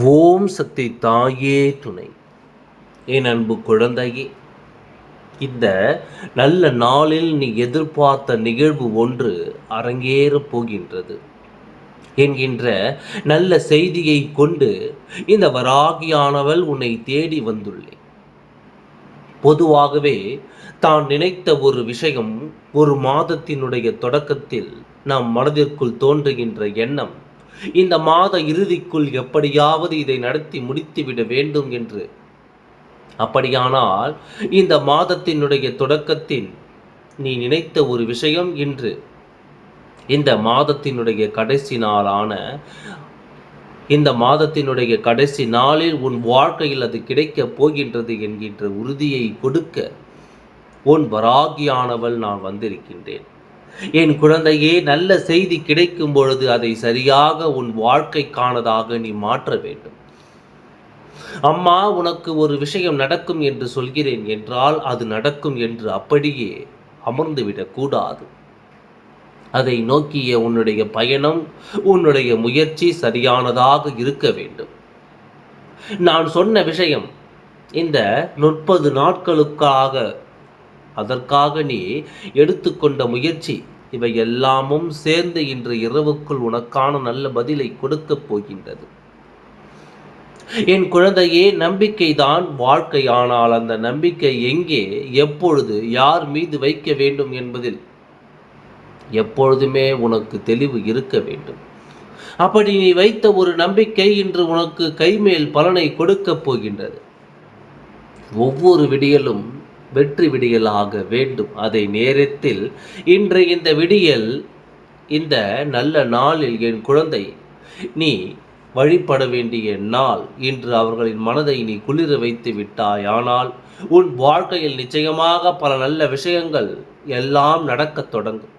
ஓம் சக்தி தாயே துணை. என் அன்பு குழந்தையே இந்த நல்ல நாளில் நீ எதிர்பார்த்த நிகழ்வு ஒன்று அரங்கேறப் போகின்றது. என்கின்ற நல்ல செய்தியை கொண்டு இந்த வராகியானவள் உன்னை தேடி வந்துள்ளேன் பொதுவாகவே தான் நினைத்த ஒரு விஷயம் ஒரு மாதத்தினுடைய தொடக்கத்தில் நம் மனதிற்குள் தோன்றுகின்ற எண்ணம். இந்த மாத இறுதிக்குள் எப்படியாவது இதை நடத்தி முடித்துவிட வேண்டும் என்று. அப்படியானால் இந்த மாதத்தினுடைய தொடக்கத்தில் நீ நினைத்த ஒரு விஷயம் இன்று. இந்த மாதத்தினுடைய கடைசி நாளான இந்த மாதத்தினுடைய கடைசி நாளில் உன் வாழ்க்கையில் அது கிடைக்கப் போகின்றது என்கின்ற உறுதியை கொடுக்க உன் வராகியானவள் நான் வந்திருக்கின்றேன். என் குழந்தையே நல்ல செய்தி கிடைக்கும் பொழுது அதை சரியாக உன் வாழ்க்கைக்கானதாக நீ மாற்ற வேண்டும். அம்மா உனக்கு ஒரு விஷயம் நடக்கும் என்று சொல்கிறேன் என்றால் அது நடக்கும் என்று அப்படியே அமர்ந்துவிடக் கூடாது. அதை நோக்கிய உன்னுடைய பயணம் உன்னுடைய முயற்சி சரியானதாக இருக்க வேண்டும். நான் சொன்ன விஷயம் இந்த முப்பது நாட்களுக்காக அதற்காக நீ எடுத்துக்கொண்ட முயற்சி இவை எல்லாமும் சேர்ந்து இன்று இரவுக்குள் உனக்கான நல்ல பதிலை கொடுக்கப் போகின்றது. என் குழந்தையே நம்பிக்கைதான் வாழ்க்கை ஆனால் அந்த நம்பிக்கை எங்கே எப்பொழுது யார் மீது வைக்க வேண்டும் என்பதில் எப்பொழுதுமே உனக்கு தெளிவு இருக்க வேண்டும். அப்படி நீ வைத்த ஒரு நம்பிக்கை இன்று உனக்கு கைமேல் பலனை கொடுக்கப் போகின்றது. ஒவ்வொரு விடியலும் வெற்றி விடியலாக வேண்டும். அதை நேரத்தில் இன்று இந்த விடியல் இந்த நல்ல நாளில் என் குழந்தை நீ வழிபட வேண்டிய நாள். இன்று அவர்களின் மனதை நீ குளிர வைத்து விட்டாய். ஆனால் உன் வாழ்க்கையில் நிச்சயமாக பல நல்ல விஷயங்கள் எல்லாம் நடக்கத் தொடங்கும்.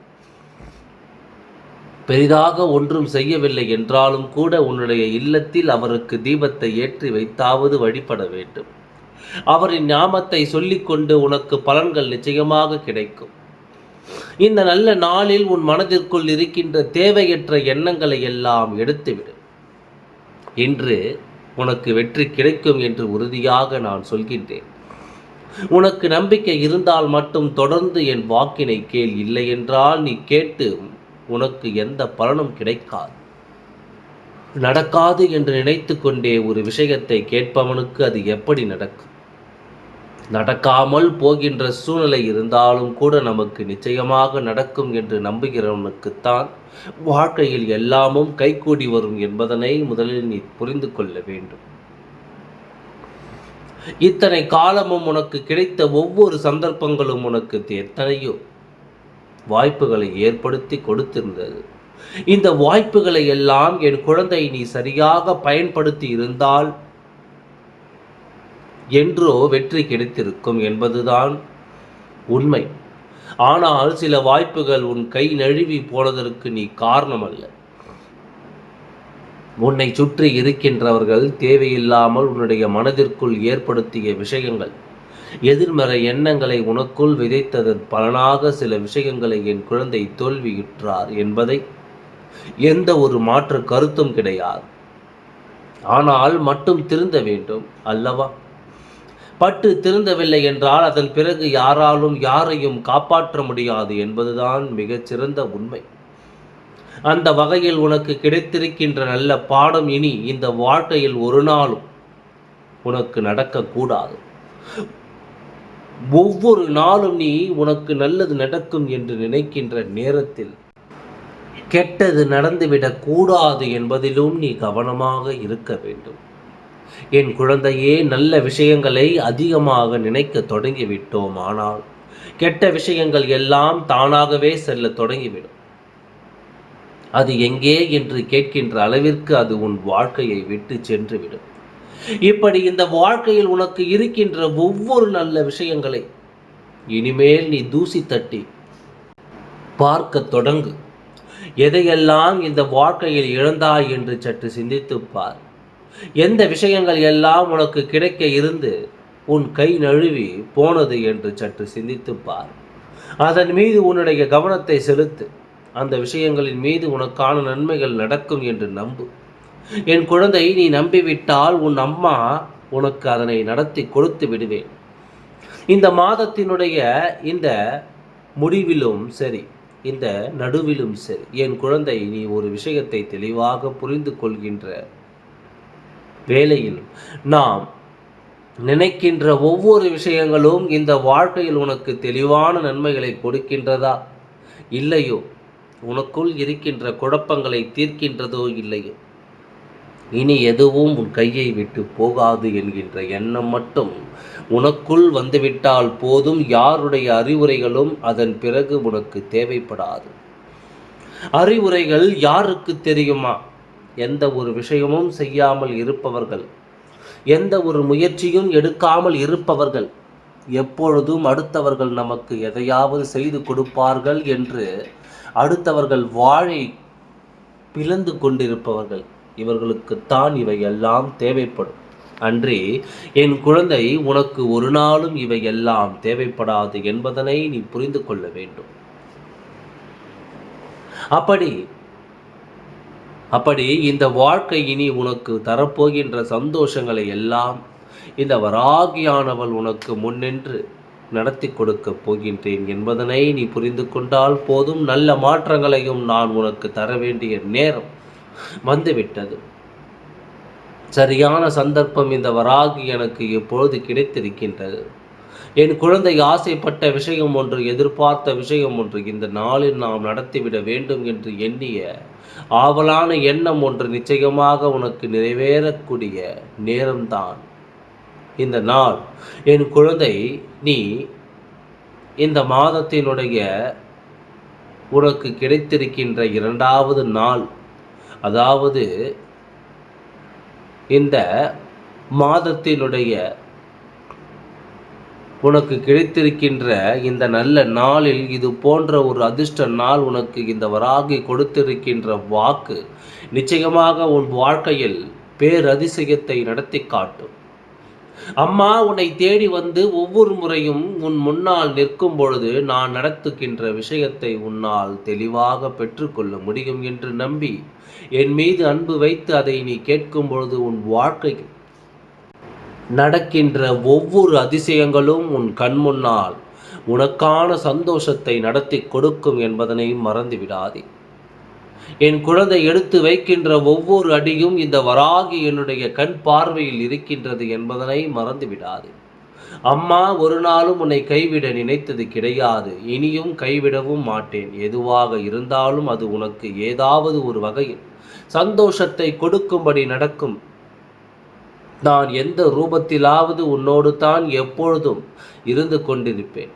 பெரிதாக ஒன்றும் செய்யவில்லை என்றாலும் கூட உன்னுடைய இல்லத்தில் அவருக்கு தீபத்தை ஏற்றி வைத்தாவது வழிபட வேண்டும். அவரின் ஞாபத்தை சொல்லிக்கொண்டு உனக்கு பலன்கள் நிச்சயமாக கிடைக்கும். இந்த நல்ல நாளில் உன் மனதிற்குள் இருக்கின்ற தேவையற்ற எண்ணங்களை எல்லாம் எடுத்துவிடு. இன்று உனக்கு வெற்றி கிடைக்கும் என்று உறுதியாக நான் சொல்கின்றேன். உனக்கு நம்பிக்கை இருந்தால் மட்டும் தொடர்ந்து என் வாக்கினை கேள். இல்லை என்றால் நீ கேட்டு உனக்கு எந்த பலனும் கிடைக்காது. நடக்காது என்று நினைத்து கொண்டே ஒரு விஷயத்தை கேட்பவனுக்கு அது எப்படி நடக்கும்? நடக்காமல் போகின்ற சூழ்நிலை இருந்தாலும் கூட நமக்கு நிச்சயமாக நடக்கும் என்று நம்புகிறவனுக்குத்தான் வாழ்க்கையில் எல்லாமும் கைகூடி வரும் என்பதனை முதலில் நீ புரிந்து கொள்ள வேண்டும். இத்தனை காலமும் உனக்கு கிடைத்த ஒவ்வொரு சந்தர்ப்பங்களும் உனக்கு எத்தனையோ வாய்ப்புகளை ஏற்படுத்தி கொடுத்திருந்தது. இந்த வாய்ப்புகளை எல்லாம் என் குழந்தை நீ சரியாக பயன்படுத்தி இருந்தால் என்றோ வெற்றி கிடைத்திருக்கும் என்பதுதான் உண்மை. ஆனால் சில வாய்ப்புகள் உன் கை நழுவி போனதற்கு நீ காரணம் அல்ல உன்னை சுற்றி இருக்கின்றவர்கள் தேவையில்லாமல் உன்னுடைய மனதிற்குள் ஏற்படுத்திய விஷயங்கள் எதிர்மறை எண்ணங்களை உனக்குள் விதைத்ததன் பலனாக சில விஷயங்களை என் குழந்தை தோல்வியுற்றார் என்பதை எந்த ஒரு மாற்று கருத்தும் கிடையாது. ஆனால் மட்டும் திருந்த வேண்டும் அல்லவா? பட்டு திருந்தவில்லை என்றால் அதன் பிறகு யாராலும் யாரையும் காப்பாற்ற முடியாது என்பதுதான் மிகச்சிறந்த உண்மை. அந்த வகையில் உனக்கு கிடைத்திருக்கின்ற நல்ல பாடம் இனி இந்த வாழ்க்கையில் ஒரு நாளும் உனக்கு நடக்கக்கூடாது ஒவ்வொரு நாளும் நீ உனக்கு நல்லது நடக்கும் என்று நினைக்கின்ற நேரத்தில் கெட்டது நடந்துவிடக் கூடாது என்பதிலும் நீ கவனமாக இருக்க வேண்டும். என் குழந்தையே நல்ல விஷயங்களை அதிகமாக நினைக்க தொடங்கிவிட்டோம் ஆனால் கெட்ட விஷயங்கள் எல்லாம் தானாகவே செல்ல தொடங்கிவிடும். அது எங்கே என்று கேட்கின்ற அளவிற்கு அது உன் வாழ்க்கையை விட்டு சென்றுவிடும். இப்படி இந்த வாழ்க்கையில் உனக்கு இருக்கின்ற ஒவ்வொரு நல்ல விஷயங்களை இனிமேல் நீ தூசி தட்டி பார்க்க தொடங்கு. எதையெல்லாம் இந்த வாழ்க்கையில் இழந்தாய் என்று சற்று சிந்தித்துப்பார். எந்த விஷயங்கள் எல்லாம் உனக்கு கிடைக்க இருந்து உன் கை நழுவி போனது என்று சற்று சிந்தித்துப்பார். அதன் மீது உன்னுடைய கவனத்தை செலுத்து. அந்த விஷயங்களின் மீது உனக்கான நன்மைகள் நடக்கும் என்று நம்பு. என் குழந்தை நீ நம்பிவிட்டால் உன் அம்மா உனக்கு அதனை நடத்தி கொடுத்து விடுவேன். இந்த மாதத்தினுடைய இந்த முடிவிலும் சரி இந்த நடுவிலும் சரி. என் குழந்தை நீ ஒரு விஷயத்தை தெளிவாக புரிந்து கொள்கின்ற வேளையில் நாம் நினைக்கின்ற ஒவ்வொரு விஷயங்களும் இந்த வாழ்க்கையில் உனக்கு தெளிவான நன்மைகளை கொடுக்கின்றதா? இல்லையோ உனக்குள் இருக்கின்ற குழப்பங்களை தீர்க்கின்றதோ இல்லையோ? இனி எதுவும் உன் கையை விட்டு போகாது என்கின்ற எண்ணம் மட்டும் உனக்குள் வந்துவிட்டால் போதும். யாருடைய அறிவுரைகளும் அதன் பிறகு உனக்கு தேவைப்படாது. அறிவுரைகள் யாருக்கு தெரியுமா? எந்த ஒரு விஷயமும் செய்யாமல் இருப்பவர்கள் எந்த ஒரு முயற்சியும் எடுக்காமல் இருப்பவர்கள் எப்பொழுதும் அடுத்தவர்கள் நமக்கு எதையாவது செய்து கொடுப்பார்கள் என்று அடுத்தவர்கள் வாழை பிளந்து கொண்டிருப்பவர்கள். இவர்களுக்குத்தான் இவையெல்லாம் தேவைப்படும். அன்றி என் குழந்தை உனக்கு ஒரு நாளும் இவையெல்லாம் தேவைப்படாது என்பதனை நீ புரிந்து கொள்ள வேண்டும். அப்படி அப்படி இந்த வாழ்க்கை இனி உனக்கு தரப்போகின்ற சந்தோஷங்களை எல்லாம் இந்த வராகியானவள் உனக்கு முன்னின்று நடத்தி கொடுக்க போகின்றேன் என்பதனை நீ புரிந்து கொண்டால் போதும். நல்ல மாற்றங்களையும் நான் உனக்கு தர வேண்டிய நேரம் வந்துவிட்டது. சரியான சந்தர்ப்பம் இந்த வராகி எனக்கு எப்பொழுது கிடைத்திருக்கின்றது. என் குழந்தை ஆசைப்பட்ட விஷயம் ஒன்று எதிர்பார்த்த விஷயம் ஒன்று இந்த நாளில் நாம் நடத்திவிட வேண்டும் என்று எண்ணிய ஆவலான எண்ணம் ஒன்று நிச்சயமாக உனக்கு நிறைவேறக்கூடிய நேரம்தான். இந்த நாள் என் குழந்தை நீ இந்த மாதத்தினுடைய உனக்கு கிடைத்திருக்கின்ற இரண்டாவது நாள். அதாவது இந்த மாதத்தினுடைய உனக்கு கிடைத்திருக்கின்ற இந்த நல்ல நாளில் இது போன்ற ஒரு அதிர்ஷ்ட நாள் உனக்கு இந்த வராகி கொடுத்திருக்கின்ற வாக்கு நிச்சயமாக உன் வாழ்க்கையில் பேரதிசயத்தை நடத்தி காட்டும். அம்மா உன்னை தேடி வந்து ஒவ்வொரு முறையும் உன் முன்னால் நிற்கும் பொழுது நான் நடத்துகின்ற விஷயத்தை உன்னால் தெளிவாக பெற்றுக்கொள்ள முடியும் என்று நம்பி என் மீது அன்பு வைத்து அதை நீ கேட்கும் பொழுது உன் வாழ்க்கை நடக்கின்ற ஒவ்வொரு அதிசயங்களும் உன் கண் முன்னால் உனக்கான சந்தோஷத்தை நடத்தி கொடுக்கும் என்பதனை மறந்து விடாதே என் குழந்தை எடுத்து வைக்கின்ற ஒவ்வொரு அடியும் இந்த வராகி என்னுடைய கண் பார்வையில் இருக்கின்றது என்பதனை மறந்து விடாது அம்மா ஒரு நாளும் உன்னை கைவிட நினைத்தது கிடையாது. இனியும் கைவிடவும் மாட்டேன். எதுவாக இருந்தாலும் அது உனக்கு ஏதாவது ஒரு வகையில் சந்தோஷத்தை கொடுக்கும்படி நடக்கும். நான் எந்த ரூபத்திலாவது உன்னோடு தான் எப்பொழுதும் இருந்து கொண்டிருப்பேன்.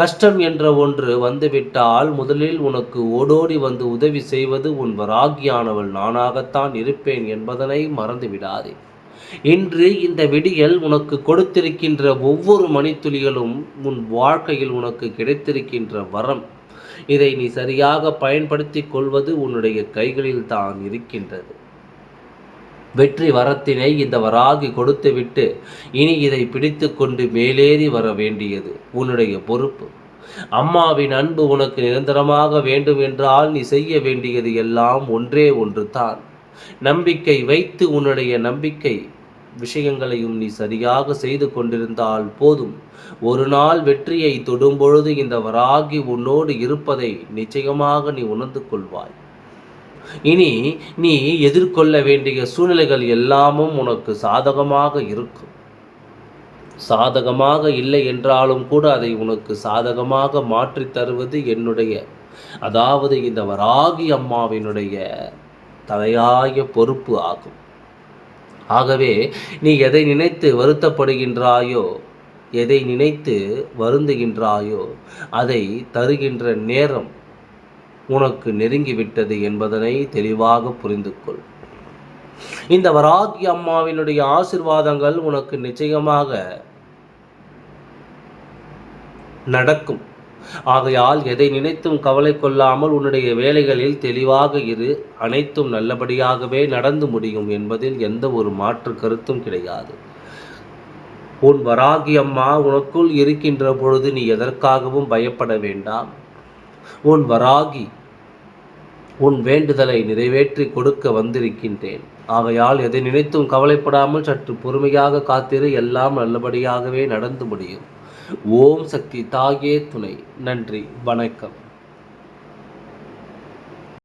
கஷ்டம் என்ற ஒன்று வந்துவிட்டால் முதலில் உனக்கு ஓடோடி வந்து உதவி செய்வது உன் வராகியானவள் நானாகத்தான் இருப்பேன் என்பதனை மறந்துவிடாதே. இன்று இந்த விடியல் உனக்கு கொடுத்திருக்கின்ற ஒவ்வொரு மணித்துளிகளும் உன் வாழ்க்கையில் உனக்கு கிடைத்திருக்கின்ற வரம். இதை நீ சரியாக பயன்படுத்தி கொள்வது உன்னுடைய கைகளில் தான் இருக்கின்றது. வெற்றி வரத்தினை இந்த வராகி கொடுத்துவிட்டு இனி இதை பிடித்து கொண்டு மேலேறி வர வேண்டியது உன்னுடைய பொறுப்பு. அம்மாவின் அன்பு உனக்கு நிரந்தரமாக வேண்டும் என்றால் நீ செய்ய வேண்டியது எல்லாம் ஒன்றே ஒன்று தான் நம்பிக்கை வைத்து உன்னுடைய நம்பிக்கை விஷயங்களையும் நீ சரியாக செய்து கொண்டிருந்தால் போதும். ஒரு நாள் வெற்றியை தொடும்பொழுது இந்த வராகி உன்னோடு இருப்பதை நிச்சயமாக நீ உணர்ந்து கொள்வாய். இனி நீ எதிர்கொள்ள வேண்டிய சூழ்நிலைகள் எல்லாமும் உனக்கு சாதகமாக இருக்கும். சாதகமாக இல்லை என்றாலும் கூட அதை உனக்கு சாதகமாக மாற்றி தருவது என்னுடைய அதாவது இந்த வராகி அம்மாவினுடைய தலையாய பொறுப்பு ஆகும். ஆகவே நீ எதை நினைத்து வருத்தப்படுகின்றாயோ எதை நினைத்து வருந்துகின்றாயோ அதை தருகின்ற நேரம் உனக்கு நெருங்கிவிட்டது என்பதனை தெளிவாக புரிந்து கொள் இந்த வராகி அம்மாவினுடைய ஆசிர்வாதங்கள் உனக்கு நிச்சயமாக நடக்கும். ஆகையால் எதை நினைத்தும் கவலை கொள்ளாமல் உன்னுடைய வேலைகளில் தெளிவாக இரு. அனைத்தும் நல்லபடியாகவே நடந்து முடியும் என்பதில் எந்த ஒரு மாற்று கருத்தும் கிடையாது. உன் வராகி அம்மா உனக்குள் இருக்கின்ற பொழுது நீ எதற்காகவும் பயப்பட வேண்டாம். உன் வராகி உன் வேண்டுதலை நிறைவேற்றி கொடுக்க வந்திருக்கின்றேன். ஆகையால் எதை நினைத்தும் கவலைப்படாமல் சற்று பொறுமையாக காத்திரு எல்லாம் நல்லபடியாகவே நடந்து முடியும். ஓம் சக்தி தாயே துணை. நன்றி வணக்கம்.